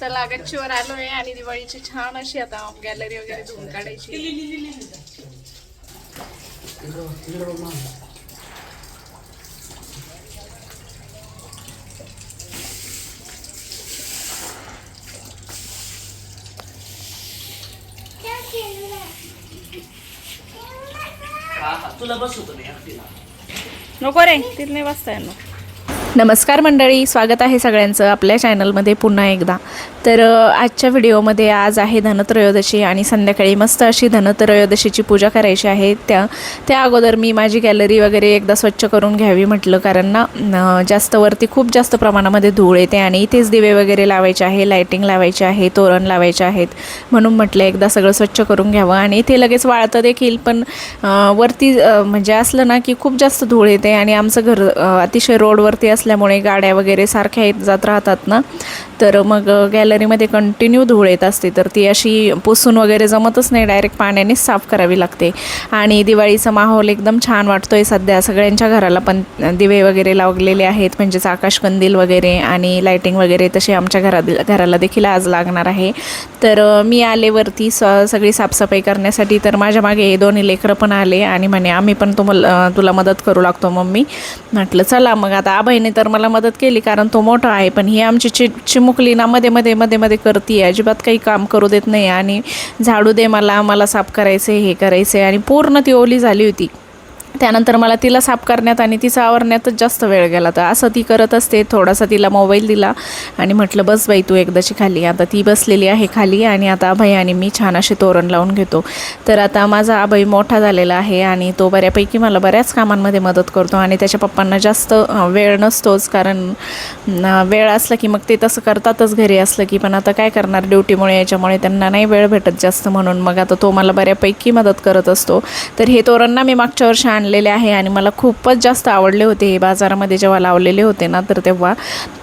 चला गच्चीवर आलोय आणि दिवाळीची छान अशी आता गॅलरी वगैरे धुवून काढायची. तुला बसवतो नको रे तिथे नाही वाजता येणार. नमस्कार मंडळी स्वागत आहे सगळ्यांचं आपल्या चॅनलमध्ये पुन्हा एकदा. तर आजच्या व्हिडिओमध्ये आज आहे धनत्रयोदशी आणि संध्याकाळी मस्त अशी धनत्रयोदशीची पूजा करायची आहे. त्या त्या अगोदर मी माझी गॅलरी वगैरे एकदा स्वच्छ करून घ्यावी म्हटलं कारण ना जास्त वरती खूप जास्त प्रमाणामध्ये धूळ येते आणि इथेच दिवे वगैरे लावायचे आहे लायटिंग लावायचे आहे तोरण लावायचे आहेत. म्हणून म्हटलं एकदा सगळं स्वच्छ करून घ्यावं आणि इथे लगेच वाळतं देखील पण वरती म्हणजे असलं ना की खूप जास्त धूळ येते आणि आमचं घर अतिशय रोडवरती असल्यामुळे गाड्या वगैरे सारख्या येत जात राहतात ना. तर मग गॅलरीमध्ये कंटिन्यू धूळ येत असते. तर ती अशी पुसून वगैरे जमतच नाही. डायरेक्ट पाण्यानेच साफ करावी लागते. आणि दिवाळीचा माहोल एकदम छान वाटतोय सध्या. सगळ्यांच्या घराला पण दिवे वगैरे लावलेले आहेत. म्हणजेच आकाशकंदील वगैरे आणि लायटिंग वगैरे तसे आमच्या घरा घराला देखील आज लागणार आहे. तर मी आले वरती स सगळी साफसफाई करण्यासाठी. तर माझ्या मागे हे दोन्ही लेकरं पण आले आणि म्हणे आम्ही पण तुम्हाला तुला मदत करू लागतो मम्मी. म्हटलं चला मग आता आबाईने तर मला मदत केली कारण तो मोठा आहे. पण ही आमची चि चिमुकली ना मध्ये मध्ये मध्ये मध्ये करते अजिबात काही काम करू देत नाही. आणि झाडू दे मला मला साफ करायचं हे करायचं आहे आणि पूर्ण ती ओली झाली होती. त्यानंतर मला तिला साफ करण्यात आणि तिचा आवरण्यातच जास्त वेळ गेला. तर असं ती करत असते. थोडासा तिला मोबाईल दिला आणि म्हटलं बस बाई तू एकदाची खाली आता ती बसलेली आहे खाली आणि आता अभय आणि मी छान असे तोरण लावून घेतो. तर आता माझा अभय मोठा झालेला आहे आणि तो बऱ्यापैकी मला बऱ्याच कामांमध्ये मदत करतो आणि त्याच्या पप्पांना जास्त वेळ नसतोच. कारण वेळ असला की मग ते तसं करतातच घरी असलं की पण आता काय करणार? ड्युटीमुळे याच्यामुळे त्यांना नाही वेळ भेटत जास्त म्हणून. मग आता तो मला बऱ्यापैकी मदत करत असतो. तर हे तोरण ना मी मागच्या वर्षी आणलेले आहे आणि मला खूपच जास्त आवडले होते हे बाजारामध्ये जेव्हा लावलेले होते ना तर तेव्हा.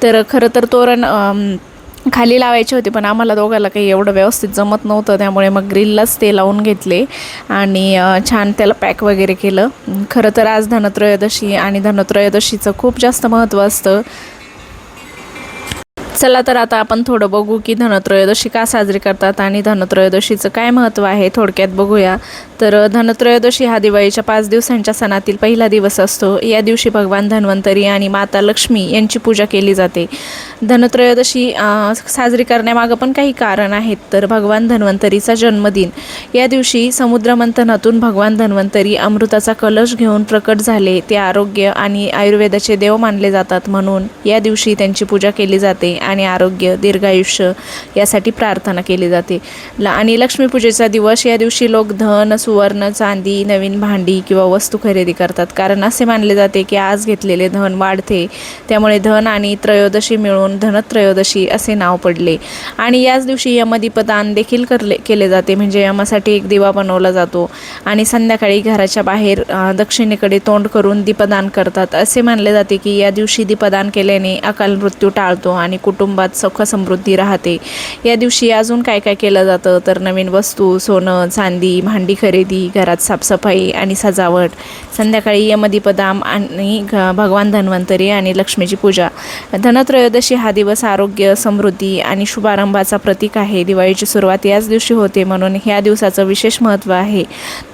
तर खरं तर तोरण खाली लावायचे होते पण आम्हाला दोघाला काही एवढं व्यवस्थित जमत नव्हतं. त्यामुळे मग ग्रिललाच ते लावून घेतले आणि छान त्याला पॅक वगैरे केलं. खरं तर आज धनत्रयोदशी आणि धनत्रयोदशीचं खूप जास्त महत्त्व असतं. चला तर आता आपण थोडं बघू की धनत्रयोदशी का साजरी करतात आणि धनत्रयोदशीचं काय महत्त्व आहे थोडक्यात बघूया. तर धनत्रयोदशी हा दिवाळीच्या पाच दिवसांच्या सणातील पहिला दिवस असतो. या दिवशी भगवान धन्वंतरी आणि माता लक्ष्मी यांची पूजा केली जाते. धनत्रयोदशी साजरी करण्यामागं पण काही कारण आहेत. तर भगवान धन्वंतरीचा जन्मदिन. या दिवशी समुद्रमंथनातून भगवान धन्वंतरी अमृताचा कलश घेऊन प्रकट झाले. ते आरोग्य आणि आयुर्वेदाचे देव मानले जातात म्हणून या दिवशी त्यांची पूजा केली जाते आणि आरोग्य दीर्घायुष्य यासाठी प्रार्थना केली जाते. ल आणि लक्ष्मीपूजेचा दिवस या दिवशी लोक धन सुवर्ण चांदी नवीन भांडी किंवा वस्तू खरेदी करतात. कारण असे मानले जाते की आज घेतलेले धन वाढते. त्यामुळे धन आणि त्रयोदशी मिळून धनत्रयोदशी असे नाव पडले. आणि याच दिवशी यमदीपदान देखील करले केले जाते. म्हणजे यमासाठी एक दिवा बनवला जातो. आणि संध्याकाळी घराच्या बाहेर दक्षिणेकडे तोंड करून दीपदान करतात. असे मानले जाते की या दिवशी दीपदान केल्याने अकाल मृत्यू टाळतो आणि कुटुंबात सुख समृद्धी राहते. या दिवशी अजून काय काय केलं जातं? तर नवीन वस्तू सोनं चांदी भांडी खरेदी घरात साफसफाई आणि सजावट. संध्याकाळी यमदीपदाम आणि घ- भगवान धन्वंतरी आणि लक्ष्मीची पूजा. धनत्रयोदशी हा दिवस आरोग्य समृद्धी आणि शुभारंभाचा प्रतीक आहे. दिवाळीची सुरुवात याच दिवशी होते म्हणून ह्या दिवसाचं विशेष महत्त्व आहे.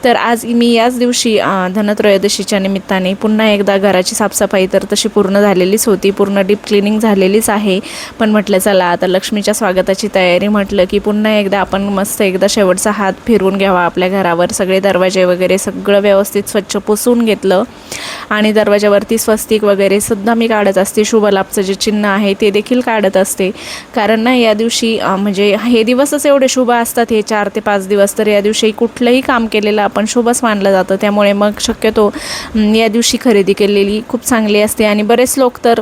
तर आज मी याच दिवशी धनत्रयोदशीच्या निमित्ताने पुन्हा एकदा घराची साफसफाई तर तशी पूर्ण झालेलीच होती. पूर्ण डीप क्लिनिंग झालेलीच आहे. पण म्हटलं चला आता लक्ष्मीच्या स्वागताची तयारी म्हटलं की पुन्हा एकदा आपण मस्त एकदा शेवटचा हात फिरवून घ्यावा. आपल्या घरावर सगळे दरवाजे वगैरे सगळं व्यवस्थित स्वच्छ पुसून घेतलं. आणि दरवाजावरती स्वस्तिक वगैरे सुद्धा मी काढत असते. शुभलाभचं जे चिन्ह आहे ते देखील काढत असते. कारण ना या दिवशी म्हणजे हे दिवसच एवढे शुभ असतात. हे चार ते पाच दिवस तर या दिवशी कुठलंही काम केलेलं आपण शुभच मानलं जातं. त्यामुळे मग शक्यतो या दिवशी खरेदी केलेली खूप चांगली असते. आणि बरेच लोक तर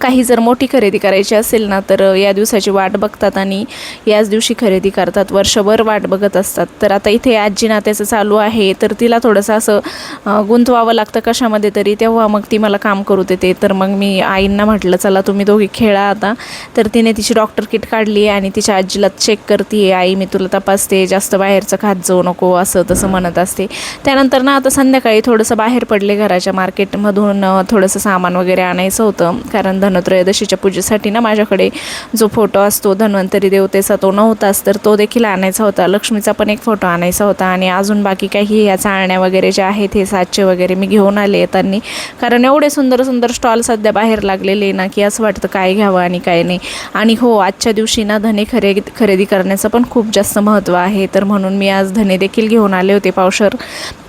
काही जर मोठी खरेदी करायची असेल ना तर या दिवसाची वाट बघतात आणि याच दिवशी खरेदी करतात. वर्षभर वाट बघत असतात. तर आता इथे आजी नात्याचं चालू आहे तर तिला थोडंसं असं गुंतवावं लागतं कशामध्ये तरी तेव्हा मग ती मला काम करू देते. तर मग मी आईंना म्हटलं चला तुम्ही दोघी खेळा आता. तर तिने तिची डॉक्टर किट काढली आणि तिच्या आजीला चेक करते आई मी तुला तपासते जास्त बाहेरचं खात जाऊ नको असं तसं म्हणत असते. त्यानंतर ना आता संध्याकाळी थोडंसं बाहेर पडले घराच्या मार्केटमधून थोडंसं सामान वगैरे आणायचं होतं. कारण कारण धनत्रयोदशीच्या पूजेसाठी ना माझ्याकडे जो फोटो असतो धन्वंतरी देवतेचा तो नव्हताच तर तो देखील आणायचा होता. लक्ष्मीचा पण एक फोटो आणायचा होता आणि अजून बाकी काही या चाळण्या वगैरे ज्या आहेत हे साचे वगैरे मी घेऊन आले येताना कारण एवढे सुंदर सुंदर स्टॉल सध्या बाहेर लागलेले ना की असं वाटतं काय घ्यावं आणि काय नाही. आणि हो आजच्या दिवशी ना धने खरेदी खरेदी करण्याचं पण खूप जास्त महत्त्व आहे. तर म्हणून मी आज धने देखील घेऊन आले होते पावशर.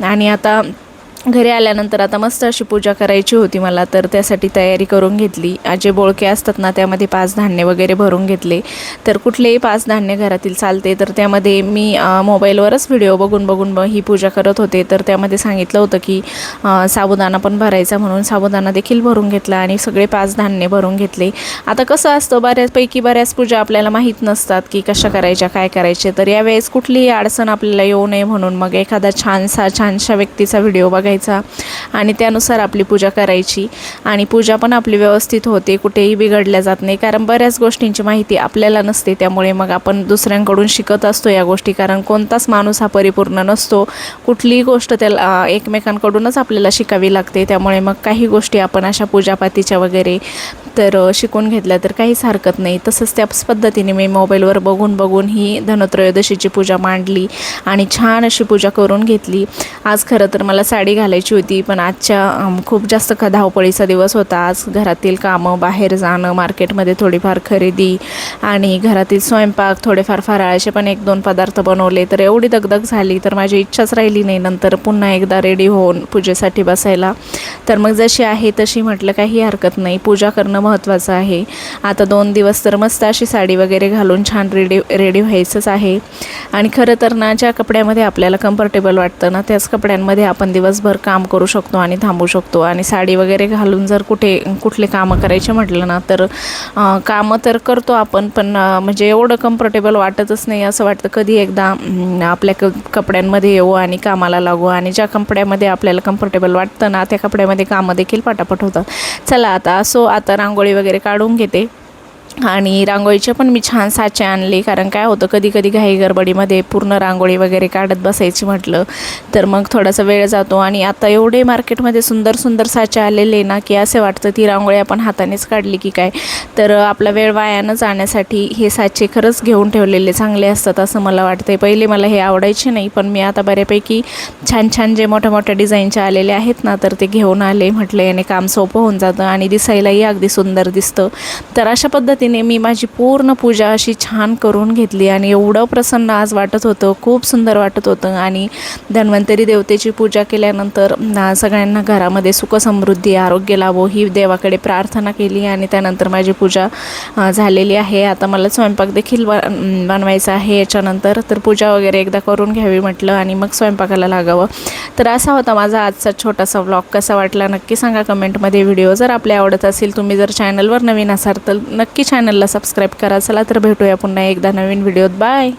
आणि आता घरी आल्यानंतर आता मस्त अशी पूजा करायची होती मला तर त्यासाठी तयारी करून घेतली. जे बोळके असतात ना त्यामध्ये पाच धान्य वगैरे भरून घेतले. तर कुठलेही पाच धान्य घरातील चालते तर त्यामध्ये मी मोबाईलवरच व्हिडिओ बघून बघून ही पूजा करत होते. तर त्यामध्ये सांगितलं होतं की साबुदाणा पण भरायचा म्हणून साबुदाणा देखील भरून घेतला आणि सगळे पाच धान्य भरून घेतले. आता कसं असतं बऱ्याचपैकी बऱ्याच पूजा आपल्याला माहीत नसतात की कशा करायच्या काय करायचे. तर यावेळेस कुठलीही अडचण आपल्याला येऊ नये म्हणून मग एखादा छानसा छानशा व्यक्तीचा व्हिडिओ बघायचा आणि त्यानुसार आपली पूजा करायची. आणि पूजा पण आपली व्यवस्थित होते. कुठेही बिघडल्या जात नाही. कारण बऱ्याच गोष्टींची माहिती आपल्याला नसते. त्यामुळे मग आपण दुसऱ्यांकडून शिकत असतो या गोष्टी. कारण कोणताच माणूस हा परिपूर्ण नसतो. कुठलीही गोष्ट त्याला एकमेकांकडूनच आपल्याला शिकावी लागते. त्यामुळे मग काही गोष्टी आपण अशा पूजापातीच्या वगैरे तर शिकून घेतल्या तर काहीच हरकत नाही. तसंच त्याच पद्धतीने मी मोबाईलवर बघून बघून ही धनत्रयोदशीची पूजा मांडली आणि छान अशी पूजा करून घेतली. आज खरं तर मला साडी घालायची होती पण आजच्या खूप जास्त का धावपळीचा दिवस होता. आज घरातील कामं बाहेर जाणं मार्केटमध्ये थोडीफार खरेदी आणि घरातील स्वयंपाक थोडेफार फराळाचे पण एक दोन पदार्थ बनवले. तर एवढी दगदग झाली तर माझी इच्छाच राहिली नाही. नंतर पुन्हा एकदा रेडी होऊन पूजेसाठी बसायला. तर मग जशी आहे तशी म्हटलं काही हरकत नाही. पूजा करणं महत्त्वाचं आहे. आता दोन दिवस तर मस्त अशी साडी वगैरे घालून छान रेडी रेडी व्हायचंच आहे. आणि खरं तर ना ज्या कपड्यामध्ये आपल्याला कम्फर्टेबल वाटतं ना त्याच कपड्यांमध्ये आपण दिवसभर काम करू शकतो आणि थांबू शकतो. आणि साडी वगैरे घालून जर कुठे कुठले कामं करायचे म्हटलं ना तर कामं तर करतो आपण पण म्हणजे एवढं कम्फर्टेबल वाटतच नाही असं वाटतं. कधी एकदा आपल्या क कपड्यांमध्ये येऊ आणि कामाला लागू आणि ज्या कपड्यामध्ये आपल्याला कम्फर्टेबल वाटतं ना त्या कपड्यामध्ये कामं देखील पटापट होतात. चला आता असो आता रांगोळी वगैरे काढून घेते. आणि रांगोळीचे पण मी छान साचे आणले कारण काय होतं कधी कधी घाई गडबडीमध्ये पूर्ण रांगोळी वगैरे काढत बसायची म्हटलं तर मग थोडासा वेळ जातो. आणि आता एवढे मार्केटमध्ये सुंदर सुंदर साचे आलेले ना की असे वाटतं ती रांगोळी आपण हातानेच काढली की काय? तर आपला वेळ वायानं जाण्यासाठी हे साचे खरंच घेऊन ठेवलेले चांगले असतात असं मला वाटतं पहिले मला हे आवडायचे नाही पण मी आता बऱ्यापैकी छान छान जे मोठ्या मोठ्या डिझाईनचे आलेले आहेत ना तर ते घेऊन आले म्हटलं याने काम सोपं होऊन जातं आणि दिसायलाही अगदी सुंदर दिसतं. तर अशा पद्धतीने मी माझी पूर्ण पूजा अशी छान करून घेतली आणि एवढं प्रसन्न आज वाटत होतं खूप सुंदर वाटत होतं. आणि धन्वंतरी देवतेची पूजा केल्यानंतर सगळ्यांना घरामध्ये सुखसमृद्धी आरोग्य लाभो ही देवाकडे प्रार्थना केली आणि त्यानंतर माझी पूजा झालेली आहे. आता मला स्वयंपाक देखील बनवायचा आहे. याच्यानंतर तर पूजा वगैरे एकदा करून घ्यावी म्हटलं आणि मग स्वयंपाकाला लागावं. तर असा होता माझा आजचा छोटासा व्लॉग कसा वाटला नक्की सांगा कमेंटमध्ये. व्हिडिओ जर आपल्या आवडत असेल तुम्ही जर चॅनलवर नवीन असाल तर नक्की चॅनलला सबस्क्राईब करा. चला तर भेटूया पुन्हा एकदा नवीन व्हिडिओत बाय